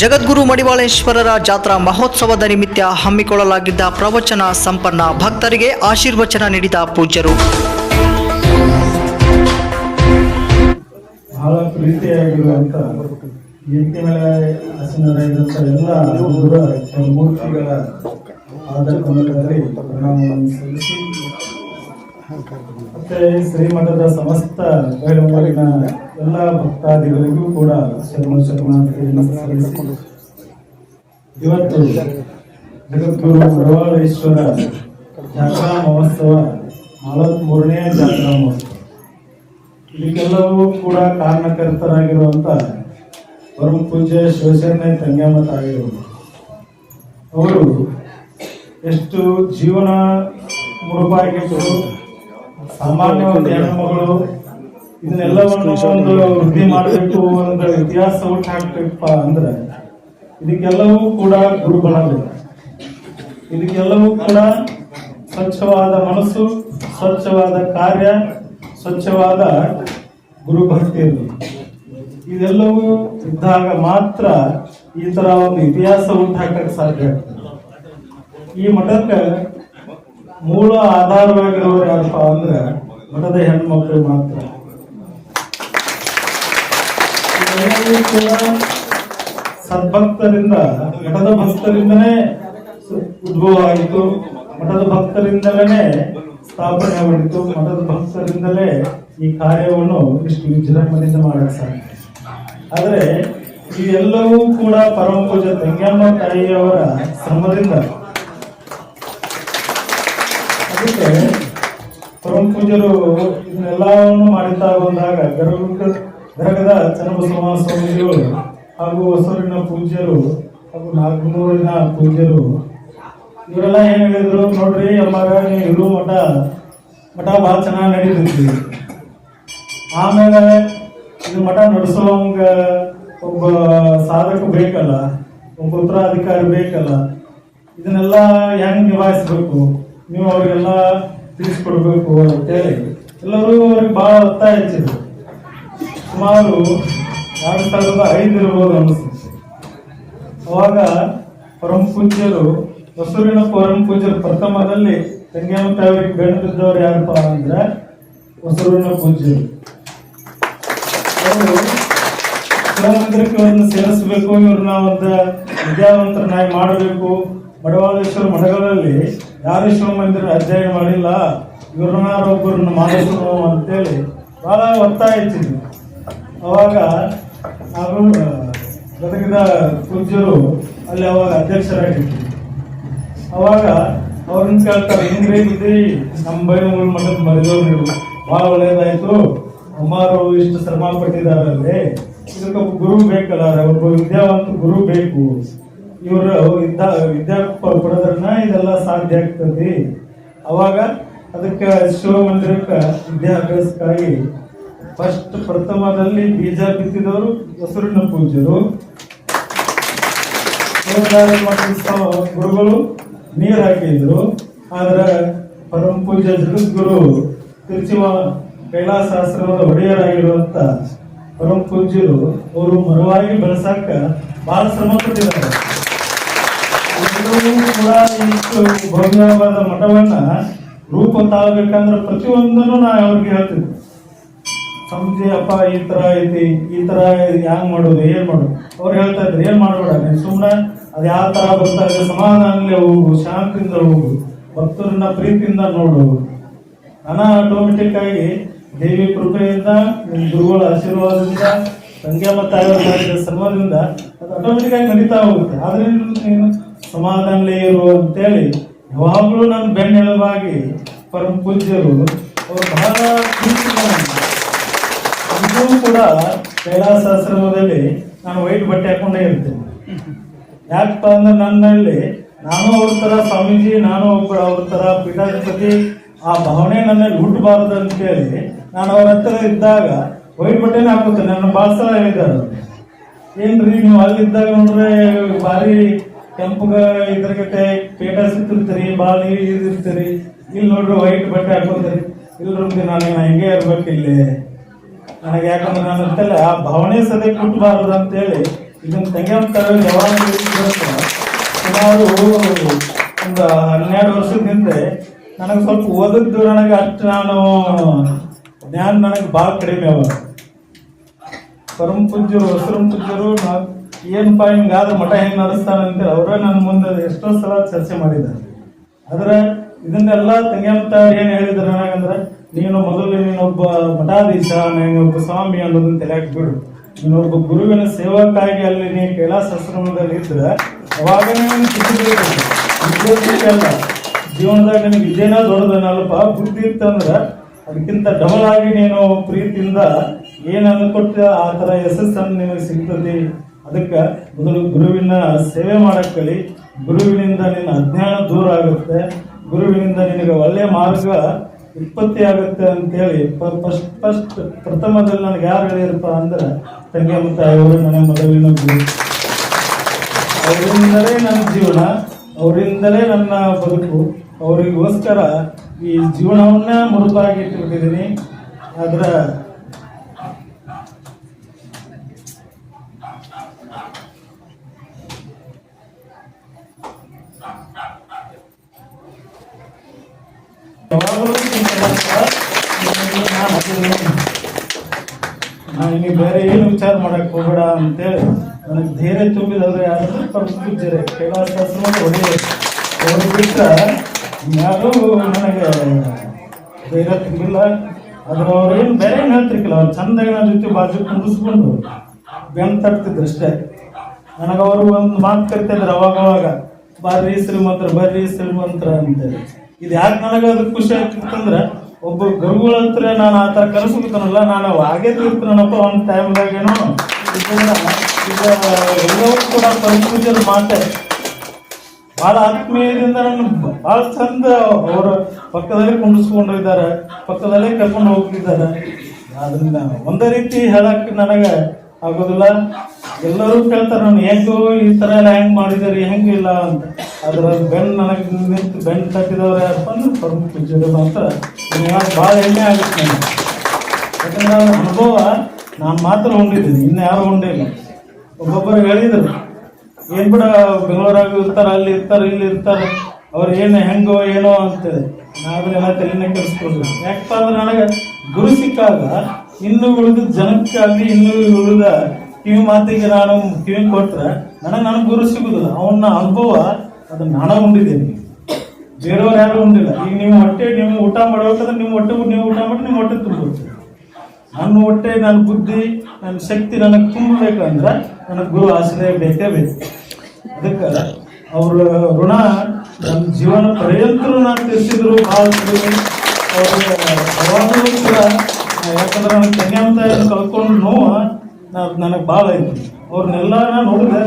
ಜಗದ್ಗುರು ಮಡಿವಾಳೇಶ್ವರರ ಜಾತ್ರಾ ಮಹೋತ್ಸವದ ನಿಮಿತ್ತ ಹಮ್ಮಿಕೊಳ್ಳಲಾಗಿದ್ದ ಪ್ರವಚನ ಸಂಪನ್ನ ಭಕ್ತರಿಗೆ ಆಶೀರ್ವಚನ ನೀಡಿದ ಪೂಜ್ಯರು. ಬಹಳ ಪ್ರೀತಿಯಾಗಿರುವಂತ ಮೂರ್ತಿಗಳ ಆಧಾರ ಸಲ್ಲಿಸಿ ಮತ್ತೆ ಶ್ರೀಮಠದ ಸಮಸ್ತ ಬೆಳವಣಿನ ಎಲ್ಲ ಭಕ್ತಾದಿಗಳಿಗೂ ಕೂಡ ಶರಣ ಶರಣಾರ್ಥಿಯನ್ನು ಸಲ್ಲಿಸಿ. ಇವತ್ತು ಜಗದ್ಗುರು ಮಡವಾಳೇಶ್ವರ ಜಾತ್ರಾ ಮಹೋತ್ಸವ ನಲವತ್ಮೂರನೇ ಜಾತ್ರಾ ಮಹೋತ್ಸವ. ಇದಕ್ಕೆಲ್ಲವೂ ಕೂಡ ಕಾರಣಕರ್ತರಾಗಿರುವಂತ ಪರಮ ಪೂಜ್ಯ ಶಿವಶರಣೆ ತಂಗ್ಯಾಮ ತಾಯಿಯವರು ಅವರು ಎಷ್ಟು ಜೀವನ ಮುಡುಪಾಗಿಟ್ಟು ಸಾಮಾನ್ಯ ಹೆಣ್ಣುಮಗಳು ಇದನ್ನೆಲ್ಲವನ್ನು ಒಂದು ವೃದ್ಧಿ ಮಾಡಬೇಕು ಒಂದು ಇತಿಹಾಸ ಹುಟ್ಟು ಹಾಕ್ಬೇಕಪ್ಪ ಅಂದ್ರೆ ಇದಕ್ಕೆಲ್ಲವೂ ಕೂಡ ಗುರುಬಲ ಇದಕ್ಕೆಲ್ಲವೂ ಕೂಡ ಸ್ವಚ್ಛವಾದ ಮನಸ್ಸು ಸ್ವಚ್ಛವಾದ ಕಾರ್ಯ ಸ್ವಚ್ಛವಾದ ಗುರುಭಕ್ತಿ ಇದೆಲ್ಲವೂ ಇದ್ದಾಗ ಮಾತ್ರ ಈ ತರ ಒಂದು ಇತಿಹಾಸ ಉಂಟಾಕಕ್ಕೆ ಸಾಧ್ಯ ಆಗ್ತದೆ. ಈ ಮಠಕ್ಕೆ ಮೂಲ ಆಧಾರವಾಗಿರೋರು ಯಾರಪ್ಪ ಅಂದ್ರೆ ಮಠದ ಹೆಣ್ಮಕ್ಳು ಮಾತ್ರ. ಇದೆಲ್ಲವೂ ಸದ್ಭಕ್ತರಿಂದ, ಮಠದ ಭಕ್ತರಿಂದನೇ ಉದ್ಭವ ಆಯಿತು ಮಠದ ಭಕ್ತರಿಂದಲೇ ಸ್ಥಾಪನೆ ಮಾಡಿತು ಮಠದ ಭಕ್ತರಿಂದಲೇ ಈ ಕಾರ್ಯವನ್ನು ಇಷ್ಟು ವಿಜೃಂಭಣೆಯಿಂದ ಮಾಡಕ್ಕೆ ಸಾಧ್ಯ. ಆದರೆ ಇವೆಲ್ಲವೂ ಕೂಡ ಪರಮ ಪೂಜೆ ತಂಗಮ್ಮ ತಾಯಿಯವರ ಶ್ರಮದಿಂದ ಅದಕ್ಕೆ ಪರಮ ಪೂಜರು ಇದನ್ನೆಲ್ಲವನ್ನು ಮಾಡುತ್ತಾ ಬಂದಾಗ ಗರ್ಭ ಗರಗದ ಚನ್ನಬಸವ ಸ್ವಾಮಿಗಳು ಹಾಗೂ ಹೊಸೂರಿನ ಪೂಜ್ಯರು ಹಾಗೂ ನಾಲ್ಕುನೂರಿನ ಪೂಜ್ಯರು, ಇವರೆಲ್ಲ ಏನು ಹೇಳಿದ್ರು ನೋಡ್ರಿ ಅಮ್ಮಾರ, ನೀವು ಮಠ ಮಠ ಭಾಳ ಚೆನ್ನಾಗಿ ನಡೀತೈತಿ. ಆಮೇಲೆ ಇದು ಮಠ ನಡೆಸುವಂಗ ಒಬ್ಬ ಸಾಧಕ ಬೇಕಲ್ಲ, ಒಬ್ಬ ಉತ್ತರಾಧಿಕಾರಿ ಬೇಕಲ್ಲ, ಇದನ್ನೆಲ್ಲ ಹೆಂಗ್ ನಿಭಾಯಿಸ್ಬೇಕು? ನೀವು ಅವ್ರಿಗೆಲ್ಲ ತಿಳಿಸ್ಕೊಡ್ಬೇಕು ಅಂತೇಳಿ ಎಲ್ಲರೂ ಅವ್ರಿಗೆ ಬಹಳ ಒತ್ತಾಯ ಹೆಚ್ಚಿದ್ರು. ಸುಮಾರು ಎರಡು ಸಾವಿರದ ಐದು ಇರ್ಬೋದು ಅವಾಗ ಪರಮ ಪೂಜ್ಯರು, ಹೊಸೂರಿನ ಪರಮ ಪೂಜ್ಯರು ಪ್ರಥಮದಲ್ಲಿ ತಂಗ್ಯಾಮತ ಅವರಿಗೆ ಬೆಳೆದಿದ್ದವ್ರು ಯಾರಪ್ಪ ಅಂದ್ರೆ ಹೊಸೂರಿನ ಪೂಜ್ಯರು. ಅವರು ಶಿವಮಂದಿರಕ್ಕೆ ಅವ್ರನ್ನ ಸೇರಿಸಬೇಕು, ಇವ್ರನ್ನ ಒಂದು ವಿದ್ಯಾವಂತರನ್ನಾಗಿ ಮಾಡಬೇಕು. ಬಡವಾದೇಶ್ವರ ಮಠಗಳಲ್ಲಿ ಯಾರು ಶಿವಮಂದಿರ ಅಧ್ಯಯನ ಮಾಡಿಲ್ಲ. ಇವ್ರನ್ನಾರೊಬ್ಬರನ್ನ ಮಾಡಬೇಕು ಅಂತೇಳಿ ಬಹಳ ಒತ್ತಾಯ ಅವಾಗ ಅವರು ಗದಗದ ಪೂಜ್ಯರು ಅಲ್ಲಿ ಅವಾಗ ಅಧ್ಯಕ್ಷರಾಗಿದ್ರು ಅವಾಗ ಅವ್ರನ್ನ ಕೇಳ್ತಾರೆ ಹೆಂಗ್ರಿ ಇದ್ರಿ ನಮ್ಮ ಬೈನೂರು ಮಠದ ಮರಿದವ್ರು ನೀವು. ಬಹಳ ಒಳ್ಳೇದಾಯ್ತು. ಅಮ್ಮಾರು ಇಷ್ಟು ಶ್ರಮ ಪಟ್ಟಿದಾರಲ್ಲಿ ಇದಕ್ಕೆ ಒಬ್ಬ ಗುರು ಬೇಕಲ್ಲ ಒಬ್ಬ ವಿದ್ಯಾವಂತ ಗುರು ಬೇಕು. ಇವರು ಇದ್ದ ವಿದ್ಯಾ ಪಡೆದ್ರನ್ನ ಇದೆಲ್ಲ ಸಾಧ್ಯ ಆಗ್ತದೆ. ಅವಾಗ ಅದಕ್ಕೆ ಶಿವ ಮಂದಿರಕ್ಕೆ ವಿದ್ಯಾಭ್ಯಾಸಕ್ಕಾಗಿ ಫಸ್ಟ್ ಪ್ರಥಮದಲ್ಲಿ ಬೀಜ ಬಿತ್ತಿದವರು ಹೆಸರಿನ ಪೂಜ್ಯರು. ಗುರುಗಳು ನೀರು ಹಾಕಿದ್ರು. ಆದ್ರೆ ಪರಮ ಪೂಜ್ಯ ಜಗದ್ಗುರು ತಿರುಚಿವ ಕೈಲಾಸಾಶ್ರಮದ ಒಡೆಯರಾಗಿರುವಂತ ಪರಮ ಪೂಜ್ಯರು, ಅವರು ಮರವಾಗಿ ಬೆಳೆಸಾಕ ಬಹಳ ಶ್ರಮ ಪಟ್ಟಿದ್ದಾರೆ. ಕೂಡ ಇಷ್ಟು ಭವ್ಯವಾದ ಮಠವನ್ನ ರೂಪ ತಾಳ್ಬೇಕಂದ್ರೆ ಪ್ರತಿಯೊಂದನ್ನು ನಾ ಅವ್ರಿಗೆ ಹೇಳ್ತಿದ್ದೆ ಸಂಜೆ ಅಪ್ಪ ಈ ತರ ಐತಿ ಈ ತರ ಹ್ಯಾಂಗ್ ಮಾಡೋದು ಏನು ಮಾಡೋದು ಅವ್ರು ಹೇಳ್ತಾ ಇದ್ರು ಏನ್ ಮಾಡ್ಬೇಡ ನೀನ್ ಸುಮ್ಮನೆ ಅದ್ ಯಾವ ತರ ಬರ್ತಾ ಇದೆ ಸಮಾಧಾನಲೇ ಹೋಗು ಶಾಂತಿಯಿಂದ ಹೋಗು ಭಕ್ತರನ್ನ ಪ್ರೀತಿಯಿಂದ ನೋಡು ನಾನು ಆಟೋಮೆಟಿಕ್ ಆಗಿ ದೇವಿ ಕೃಪೆಯಿಂದ ಗುರುಗಳ ಆಶೀರ್ವಾದದಿಂದ ಸಂಖ್ಯಾ ಮತ್ತು ಶ್ರಮದಿಂದ ಅದು ಆಟೋಮೆಟಿಕ್ ಆಗಿ ನಡೀತಾ ಹೋಗುತ್ತೆ ಆದ್ರೆ ನೀನು ಸಮಾಧಾನಲೇ ಇರು ಅಂತೇಳಿ ಯಾವಾಗಲೂ ನನ್ನ ಬೆನ್ನೆಲುಬಾಗಿ ಪರಮ ಪೂಜ್ಯರು ಅವ್ರು ಬಹಳ ಇದು ಕೂಡ ಕೈಲಾಸಾಶ್ರಮದಲ್ಲಿ ನಾನು ವೈಟ್ ಬಟ್ಟೆ ಹಾಕೊಂಡೇ ಇರ್ತೇನೆ. ಯಾಕಪ್ಪ ಅಂದ್ರೆ ನನ್ನಲ್ಲಿ ನಾನು ಅವ್ರ ತರ ಸ್ವಾಮೀಜಿ, ನಾನು ಒಬ್ಬ ಅವ್ರ ತರ ಪೀಠಾಧಿಪತಿ, ಆ ಭಾವನೆ ನನ್ನಲ್ಲಿ ಹುಟ್ಟಬಾರದು ಅಂತೇಳಿ ನಾನು ಅವ್ರ ಹತ್ರ ಇದ್ದಾಗ ವೈಟ್ ಬಟ್ಟೆನೇ ಹಾಕೋತೇನೆ ನನ್ನ ಭಾಳ ಹೇಳಿದ್ದಾರೆ. ಏನ್ರಿ ನೀವು ಅಲ್ಲಿದ್ದಾಗ ನೋಡ್ರೆ ಭಾರಿ ಕೆಂಪಗ ಗಟ್ಟೆ ಪೇಟ ಸಿಕ್ತಿರ್ತೀರಿ ಭಾಳ ಇದಿರ್ತೀರಿ ಇಲ್ಲಿ ನೋಡ್ರಿ ವೈಟ್ ಬಟ್ಟೆ ಹಾಕೋತೀರಿ ಇಲ್ರಿ ನಾನು ಹಿಂಗೆ ಇರ್ಬೇಕು ಇಲ್ಲಿ. ನನಗೆ ಯಾಕಂದ್ರೆ ನಾನು ಅಂತಲ್ಲ, ಆ ಭಾವನೆ ಸದ್ಯ ಕುಟ್ಟಬಾರದು ಅಂತೇಳಿ ಇದನ್ನ ತೆಗೆಯುವಂತಾರೆ ಯಾವಾಗ ಸುಮಾರು ಒಂದು ಹನ್ನೆರಡು ವರ್ಷದ ಹಿಂದೆ ನನಗೆ ಸ್ವಲ್ಪ ಓದಿದ್ದು ನನಗೆ ಅಷ್ಟು ನಾನು ಜ್ಞಾನ ನನಗೆ ಭಾಳ ಕಡಿಮೆ ಅವ. ಪರಮ ಪೂಜ್ಯರು ನಾಲ್ಕು ಏನಪ್ಪ ಹಿಂಗಾದ್ರೆ ಮಠ ಹೆಂಗ್ ನಡೆಸ್ತಾನೆ ಅಂತ ಅವರೇ ನನ್ನ ಮುಂದೆ ಎಷ್ಟೋ ಸಲ ಚರ್ಚೆ ಮಾಡಿದ್ದಾರೆ. ಆದ್ರೆ ಇದನ್ನೆಲ್ಲ ತಂಗ್ಯಂತ ಏನ್ ಹೇಳಿದ್ರು ನನಗಂದ್ರೆ, ನೀನು ಮೊದಲು ನೀನೊಬ್ಬ ಮಠಾಧೀಶ, ನೀನೊಬ್ಬ ಸ್ವಾಮಿ ಅನ್ನೋದನ್ನ ತಲೆ ಬಿಡು ನೀನೊಬ್ಬ ಗುರುವಿನ ಸೇವಕ್ಕಾಗಿ ಅಲ್ಲಿ ನೀ ಕೈಲಾಸಾಶ್ರಮದಲ್ಲಿ ಇದ್ರೆ ಅವಾಗ ನೀನು ಅಲ್ಲ. ಜೀವನದಾಗ ನಿನಗೆ ಇದೇನೋ ದೊಡ್ಡದನ್ನಲ್ಪ ಬುದ್ಧಿ ಇತ್ತಂದ್ರೆ ಅದಕ್ಕಿಂತ ಡಬಲ್ ಆಗಿ ನೀನು ಪ್ರೀತಿಯಿಂದ ಏನ್ ಅನ್ಕೊಟ್ಟ ಆ ಥರ ಯಶಸ್ಸನ್ನು ನಿಮಗೆ ಸಿಗ್ತದೆ. ಅದಕ್ಕೆ ಮೊದಲು ಗುರುವಿನ ಸೇವೆ ಮಾಡಕ್ ಕಲಿ. ಗುರುವಿನಿಂದ ನಿನ್ನ ಅಜ್ಞಾನ ದೂರ ಆಗುತ್ತೆ. ಗುರುವಿನಿಂದ ನಿನಗೆ ಒಳ್ಳೆಯ ಮಾರ್ಗ ಉತ್ಪತ್ತಿ ಆಗುತ್ತೆ ಅಂತೇಳಿ ಫಸ್ಟ್ ಫಸ್ಟ್ ಪ್ರಥಮದಲ್ಲಿ ನನಗೆ ಯಾರು ಹೇಳಿರಪ್ಪ ಅಂದ್ರೆ ತಂಗಿ ಮತ್ತು ಅವರು ನನಗೆ ಮೊದಲಿನ ಗುರು. ಅವರಿಂದಲೇ ನನ್ನ ಜೀವನ, ಅವರಿಂದಲೇ ನನ್ನ ಬದುಕು. ಅವರಿಗೋಸ್ಕರ ಈ ಜೀವನವನ್ನ ಮುರುಪಾಗಿ ಇಟ್ಬಿಟ್ಟಿದ್ದೀನಿ ಆದ್ರ ಯಾವಾಗಲೂ ನಾನು ಇನ್ನು ಬೇರೆ ಏನು ವಿಚಾರ ಮಾಡಕ್ ಹೋಗ್ಬೇಡ ಅಂತೇಳಿ ನನಗೆ ಧೈರ್ಯ ತುಂಬಿದವ್ರು ಯಾರು ಪೂಜ್ಯರೆ ಕೈಲಾಸ ಹೊಡೆಯ ಅವ್ರು ಬಿಟ್ಟ ಯಾರು ನನಗೆ ಧೈರ್ಯ ತುಂಬಿಲ್ಲ. ಅದ್ರ ಅವ್ರು ಏನು ಬೇರೆ ಏನು ಹೇಳ್ತಿರ್ಕಿಲ್ಲ ಅವ್ರು ಚಂದಾಗಿ ನನ್ನ ಬಾಜು ಕುಂದಿಸ್ಕೊಂಡು ಬೆನ್ ತಟ್ತಿದ್ರು ಅಷ್ಟೇ. ನನಗೆ ಅವರು ಒಂದು ಮಾತು ಕರಿತಿದ್ರು ಅವಾಗ ಅವಾಗ ಬರ್ರಿ ಶ್ರೀಮಂತ್ರ ಬರ್ರಿ ಶ್ರೀಮಂತ್ರ ಅಂತೇಳಿ. ಇದು ಯಾಕೆ ನನಗೆ ಅದು ಖುಷಿ ಆಗ್ತಿತ್ತಂದ್ರೆ ಒಬ್ಬ ಗುರುಗಳ ಹತ್ರ ನಾನು ಆ ಥರ ಕಲಿಸ್ಬಿಡ್ತಾನಲ್ಲ ನಾನು ಹಾಗೆ ತಿಳ್ತೀನಪ್ಪ ಒಂದು ಈಗ ಎಲ್ಲವೂ ಕೂಡ ಪರಿಪೂಜರ ಮಾತೆ ಬಹಳ ಆತ್ಮೀಯದಿಂದ ನನ್ನ ಬಹಳ ಚಂದ ಅವರ ಪಕ್ಕದಲ್ಲೇ ಕುಂಡಿಸ್ಕೊಂಡಿದ್ದಾರೆ ಪಕ್ಕದಲ್ಲೇ ಕರ್ಕೊಂಡು ಹೋಗ್ತಿದ್ದಾರೆ. ಅದನ್ನ ಒಂದೇ ರೀತಿ ಹೇಳಕ್ ನನಗೆ ಆಗೋದಿಲ್ಲ. ಎಲ್ಲರೂ ಕೇಳ್ತಾರೆ, ನಾನು ಹೆಂಗು ಈ ತರ ಎಲ್ಲ ಹೆಂಗ್ ಮಾಡಿದಾರೆ ಹೆಂಗಿಲ್ಲ ಅಂತ. ಅದ್ರ ಬೆನ್ ನನಗೆ ನಿಂತು ಬೆನ್ ತಟ್ಟಿದವ್ರು ಯಾರಪ್ಪ ಅಂದ್ರೆ ಪ್ರಮುಖ ಪೂಜ್ಯರು ಅಂತ ಭಾಳ ಹೆಮ್ಮೆ ಆಗುತ್ತೆ ನನಗೆ. ಯಾಕಂದ್ರೆ ಅವ್ರ ಅನುಭವ ನಾನು ಮಾತ್ರ ಉಂಡಿದ್ದೀನಿ, ಇನ್ನು ಯಾರು ಹೊಂದಿಲ್ಲ ಒಬ್ಬೊಬ್ಬರು ಹೇಳಿದ್ರು, ಏನು ಬಿಡ, ಬೆಂಗಳೂರಾಗ ಇರ್ತಾರ, ಅಲ್ಲಿ ಇರ್ತಾರ, ಇಲ್ಲಿ ಇರ್ತಾರ, ಅವ್ರು ಏನು, ಹೆಂಗೋ ಏನೋ ಅಂತೇಳಿ ನಾವೆಲ್ಲ ತಲೆನೇ ಕೆಡಿಸ್ಕೊಳ್ರಿ ಯಾಕಪ್ಪ ಅಂದ್ರೆ ನನಗೆ ಗುರು ಸಿಕ್ಕಾಗ ಇನ್ನು ಉಳಿದ ಜನಕ್ಕಾಗಲಿ ಇನ್ನು ಉಳಿದ ಕಿವಿ ಮಾತಿಗೆ ನಾನು ಕಿವಿ ಕೊಟ್ರೆ ನನಗೆ ನನಗೆ ಗುರು ಸಿಗುದಿಲ್ಲ. ಅವನ ಅನುಭವ ಅದನ್ನ ನಾನು ಹೊಂದಿದ್ದೀನಿ ಬೇರೆಯವ್ರು ಯಾರು ಹೊಂದಿಲ್ಲ ಈಗ ನೀವು ಹೊಟ್ಟೆ, ನೀವು ಊಟ ಮಾಡ್ಬೇಕಂದ್ರೆ ನಿಮ್ಮ ಹೊಟ್ಟೆ ನೀವು ಊಟ ಮಾಡಿ ನಿಮ್ಮ ಹೊಟ್ಟೆ ತುಂಬಿಡ್ತೀರಿ ನನ್ನ ಹೊಟ್ಟೆ, ನನ್ನ ಬುದ್ಧಿ, ನನ್ನ ಶಕ್ತಿ ನನಗೆ ತುಂಬಬೇಕಂದ್ರೆ ನನಗೆ ಗುರು ಆಶ್ರಯ ಬೇಕೇ ಬೇಕು. ಅದಕ್ಕೆ ಅವ್ರ ಋಣ ನನ್ನ ಜೀವನ ಪರ್ಯಂತರೂ ನಾನು ತಿಳಿಸಿದ್ರು ಯಾವಾಗಲೂ ಕೂಡ, ಯಾಕಂದ್ರೆ ನನ್ನ ಕನ್ಯಾಂತ ಕಳ್ಕೊಂಡು ನೋವು ನನಗೆ ಭಾಳ ಐತಿ ಅವ್ರನ್ನೆಲ್ಲ ನಾನು ನೋಡಿದ್ರೆ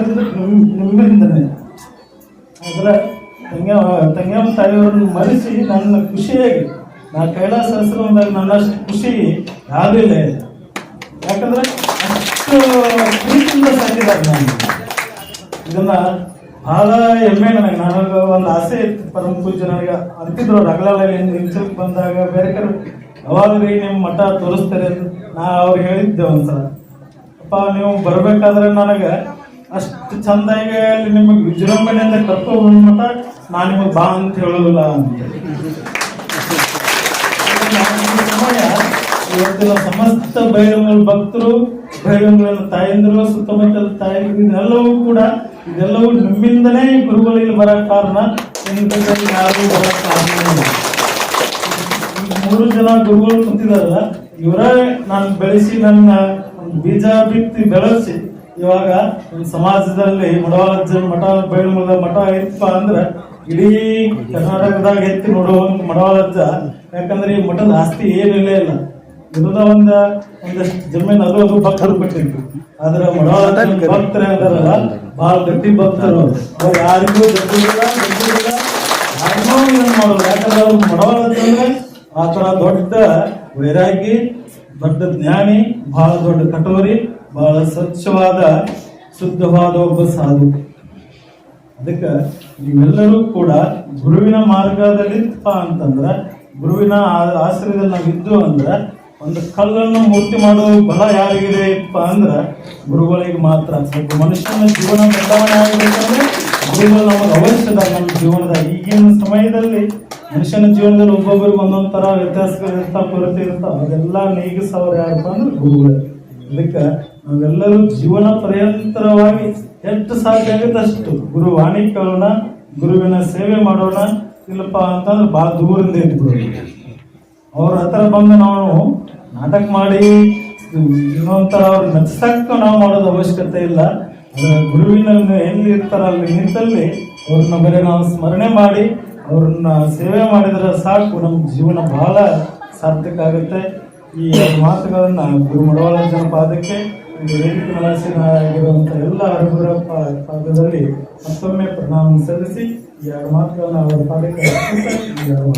ನಿಮ್ಮಿಂದನೇ. ಆದ್ರೆ ತಂಗ್ಯ ತಂಗಮ್ಮ ತಾಯಿಯವ್ರನ್ನ ಮರೆಸಿ ನನ್ನ ಖುಷಿಯಾಗಿ, ನಾ ಕೈಲಾಸ ಆಶ್ರಮದಾಗ ನನ್ನಷ್ಟು ಖುಷಿ ಯಾರೂ ಇಲ್ಲ. ಯಾಕಂದ್ರೆ ಅಷ್ಟು ಪ್ರೀತಿಯಿಂದ ಸಾಕಿದ್ದಾರೆ ನಾನು ಇದನ್ನ ಬಹಳ ಹೆಮ್ಮೆ ನನಗೆ. ನನಗೆ ಒಂದು ಆಸೆ ಇತ್ತು. ಪರಮ ಪೂಜೆ ನನಗೆ ಅಂತಿದ್ರು ರಗಲಲ್ಲಿ ನಿಲ್ಸಕ್ಕೆ ಬಂದಾಗ ಬೇರೆ ಕಡೆ ಯಾವಾಗ ರೀ ನಿಮ್ಮ ಮಠ ತೋರಿಸ್ತಾರೆ ನಾ ಅವ್ರಿಗೆ ಹೇಳಿದ್ದೆ ಒಂದ್ಸಲ. ಅಪ್ಪ, ನೀವು ಬರಬೇಕಾದ್ರೆ ನನಗೆ ಅಷ್ಟು ಚಂದಾಗಿ ಅಲ್ಲಿ ನಿಮಗೆ ವಿಜೃಂಭಣೆಯಿಂದ ಕರ್ಕೊಂಡು ಮಠ ನಾನು ನಿಮಗೆ ಬಾ ಅಂತ ಹೇಳೋದಿಲ್ಲ ಅಂತ ಸಮಯ ಇವತ್ತಿನ ಸಮಸ್ತ ಬೈರಂಗಳ ಭಕ್ತರು ಬೈರಂಗಳ ತಾಯಂದಿರು, ಸುತ್ತಮುತ್ತಲ ತಾಯಿ ಇದೆಲ್ಲವೂ ಕೂಡ, ಇದೆಲ್ಲವೂ ನಿಮ್ಮಿಂದಲೇ ಈ ಗುರುಗಳಿಗೆ ಬರ ಕಾರಣ. ನಿಮ್ಮಿಂದ ಯಾರು ಕಾರಣ ಮೂರು ಜನ ಗುರುಗಳು ಕುಂತಿದಾರಲ್ಲ, ಇವರೇ ನಾನು ಬೆಳೆಸಿ ನನ್ನ ಬೀಜ ಬಿತ್ತಿ ಬೆಳೆಸಿ ಇವಾಗ ಒಂದು ಸಮಾಜದಲ್ಲಿ ಮಡವಾಳ ಮಠ ಬೈಲಮುಲದ ಮಠ ಐತಪ್ಪ ಅಂದ್ರೆ ಇಡೀ ಕರ್ನಾಟಕದಾಗ ಎತ್ತಿ ನೋಡುವಂತ ಮಡವಾಳಜ್ಜ. ಯಾಕಂದ್ರೆ ಈ ಮಠದ ಆಸ್ತಿ ಏನಿಲ್ಲ ಇಲ್ಲ. ಇರೋದ ಒಂದ ಒಂದಷ್ಟು ಜಮೀನು ಅದು ಅದು ಭಕ್ತರು ಕೊಟ್ಟಿದ್ರು. ಆದ್ರೆ ಮಡವಾಳ ಭಕ್ತರೇ ಅಂತಾರಲ್ಲ ಬಹಳ ಗಟ್ಟಿ ಭಕ್ತರು. ಅವ್ರು. ಯಾರಿಗೂ ಗಟ್ಟಿಲ್ಲ ಗಟ್ಟಿಲ್ಲ ಮಾಡೋದು ಯಾಕಂದ್ರೆ ಅವ್ರು ಮಡವಾಳ ಅಂತಂದ್ರೆ ಆ ದೊಡ್ಡ ವೈರಾಗಿ ದೊಡ್ಡ ಜ್ಞಾನಿ ಬಹಳ ದೊಡ್ಡ ಕಟೋರಿ. ಬಹಳ ಸ್ವಚ್ಛವಾದ, ಶುದ್ಧವಾದ ಒಬ್ಬ ಸಾಧು. ಅದಕ್ಕೆ ನೀವೆಲ್ಲರೂ ಕೂಡ ಗುರುವಿನ ಮಾರ್ಗದಲ್ಲಿ ಅಂತಂದ್ರೆ, ಗುರುವಿನ ಆಶ್ರಯದಲ್ಲಿ ನಾವು ಇದ್ದು ಅಂದ್ರೆ, ಒಂದು ಕಲ್ಲನ್ನು ಮೂರ್ತಿ ಮಾಡೋ ಬಲ ಯಾರಿಗಿದೆ ಇಪ್ಪ ಅಂದ್ರೆ, ಗುರುಗಳಿಗೆ ಮಾತ್ರ. ಒಬ್ಬ ಮನುಷ್ಯನ ಜೀವನ ಬದಲಾವಣೆ ಆಗಬೇಕಂದ್ರೆ, ಗುರುಗಳು ನಮಗೆ ಅವಶ್ಯದ ನಮ್ಮ ಜೀವನದ ಈಗಿನ ಸಮಯದಲ್ಲಿ ಮನುಷ್ಯನ ಜೀವನದಲ್ಲಿ ಒಬ್ಬೊಬ್ಬರು ಒಂದೊಂದು ಥರ ವ್ಯತ್ಯಾಸಗಳು ಇರ್ತಾವ ಕೊರತೆ ಇರ್ತಾವ ಅದೆಲ್ಲ ನೀಗಿಸೋರು ಯಾರಪ್ಪ ಅಂದ್ರೆ ಗುರುಗಳು. ಅದಕ್ಕೆ ನಾವೆಲ್ಲರೂ ಜೀವನ ಪರ್ಯಂತರವಾಗಿ ಎಷ್ಟು ಸಾಧ್ಯ ಆಗುತ್ತೆ ಅಷ್ಟು ಗುರು ವಾಣಿ ಕೇಳೋಣ, ಗುರುವಿನ ಸೇವೆ ಮಾಡೋಣ. ಇಲ್ಲಪ್ಪ ಅಂತಂದ್ರೆ ಭಾಳ ದೂರದಿಂದ ಇದ್ಬಿಡೋದು. ಅವ್ರ ಹತ್ರ ಬಂದು ನಾವು ನಾಟಕ ಮಾಡಿ ಇನ್ನೊಂಥರ ಅವ್ರು ನಚ್ಚಕ್ಕ ನಾವು ಮಾಡೋದು ಅವಶ್ಯಕತೆ ಇಲ್ಲ. ಗುರುವಿನ ಎಲ್ಲಿ ಇರ್ತಾರ ಅಲ್ಲಿ ನಿಂತಲ್ಲಿ ಅವ್ರನ್ನ ಬರೀ ನಾವು ಸ್ಮರಣೆ ಮಾಡಿ, ಅವ್ರನ್ನ ಸೇವೆ ಮಾಡಿದ್ರೆ ಸಾಕು. ನಮ್ಮ ಜೀವನ ಬಹಳ ಸಾರ್ಥಕ ಆಗುತ್ತೆ. ಈ ಮಾತುಗಳನ್ನ ಗುರು ಮಡವಾಳ ಜನಪಾದಕ್ಕೆ ಇದು ವೇದಿಕೆ ಮನಸ್ಸಿನಾಗಿರುವಂಥ ಎಲ್ಲ ಹರಗುರ ಪಾದದಲ್ಲಿ ಮತ್ತೊಮ್ಮೆ ಪ್ರಣಾಮ ಸಲ್ಲಿಸಿ ಎರಡು ಮಾತುಗಳನ್ನು ಅವರ ಈ ಎರಡು